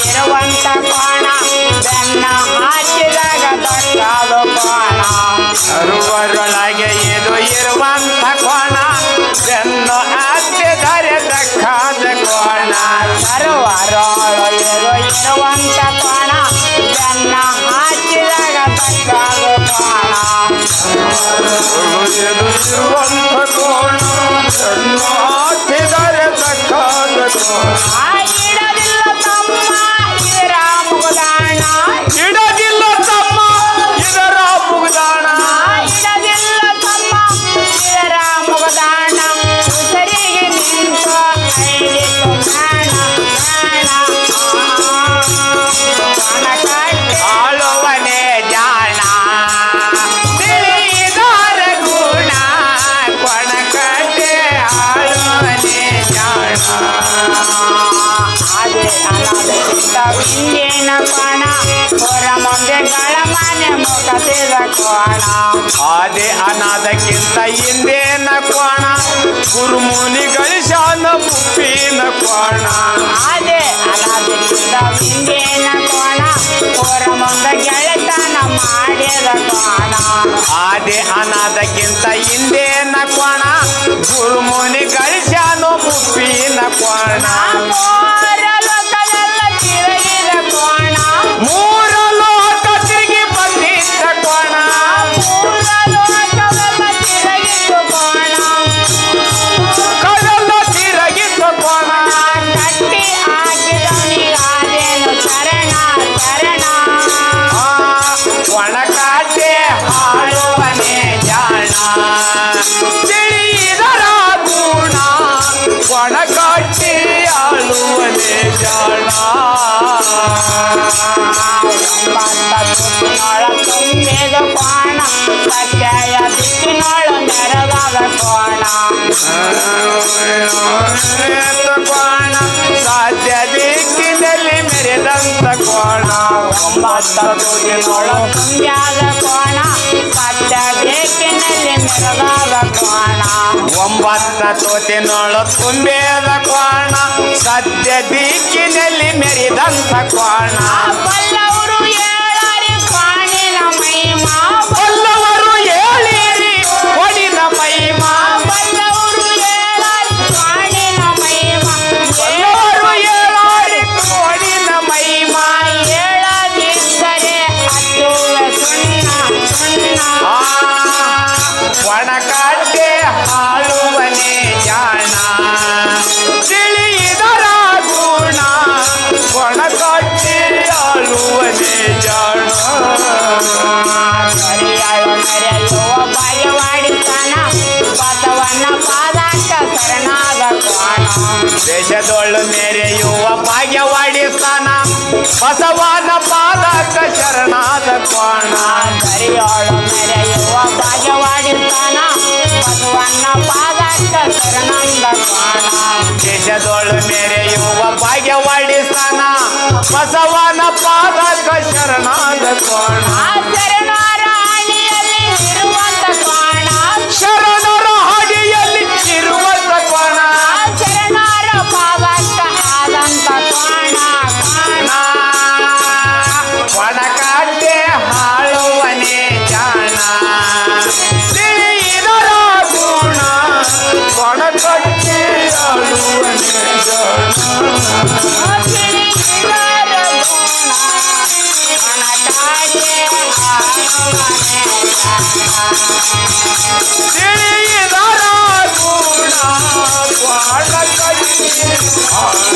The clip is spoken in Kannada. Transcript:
ಇರುವಂತ ಬಾಣ ಬೆನ್ನ ಹಾಕಿದಾಗ ದಕ್ಕಾದು ಬಾಣ ಅರುವರೊಳಗೆ ಇದು ಇರುವಂತ ಕೋಣ ಬೆನ್ನ ಹಾಕಿದರೆ ದಕ್ಕಾದ ಕೋಣ ಸರ್ವರೊಳಗೆ ಇರುವಂತ ಬಾಣ কথা ಕೋಣ ಆದಿ ಅನಾದಕ್ಕಿಂತ ಹಿಂದೇನ ಕೋಣ ಗುರುಮುನಿ ಗಳಿಸಾನ ಪುಪ್ಪಿನ ಕೋಣ ಆದಿ ಅನಾದಕ್ಕಿಂತ ಹಿಂದೇನ ಕೋಣ ಕೋರಮಂದ ಗೆಳೆತನ ಮಾಡಿದ ಕೋಣ ಆದೆ ಅನಾದಕ್ಕಿಂತ ಹಿಂದೇನ ಕೋಣ ಗುರುಮುನಿ ಗಳಿಸಾನು ಪುಪ್ಪಿನ ಕೋಣ ತುಂಬಿದ ಕೋಣ ಸತ್ಯಯ ಕೋಣ ಕೋಣ ಸತ್ಯ ದಿಕ್ಕಿನಲ್ಲಿ ಮೆರೆದಂತ ಕೋಣ. ಒಂಬತ್ತು ತುದಿನೊಳ ತುಂಬ್ಯಾದ ಕೋಣ ಸತ್ಯ ದಿಕ್ಕಿನಲ್ಲಿ ಮೆರೆದಾದ ಕೋಣ ಒಂಬತ್ತು ತುದಿನೊಳ ತುಂಬೇದ ಕೋಣ ಸತ್ಯ ದಿಕ್ಕಿನಲ್ಲಿ ಮೆರೆದಂತ ಕೋಣ ಬಸವನ ಪಾದಕ ಶರಣಾದ ಕೋಣ. ಕರಿಯೋಳು ಮೆರೆಯುವ ಭಾಗ್ಯವಾಗಿರ್ತಾನ ಬಸವನ ಪಾದಕ ಶರಣಾದ ಕೋಣ. ದೇಶದೊಳು ಮೆರೆಯುವ ಭಾಗ್ಯವಾಡಿಸ್ತಾನ ಬಸವನ ಪಾದಕ ಶರಣಾದ ಕೋಣ.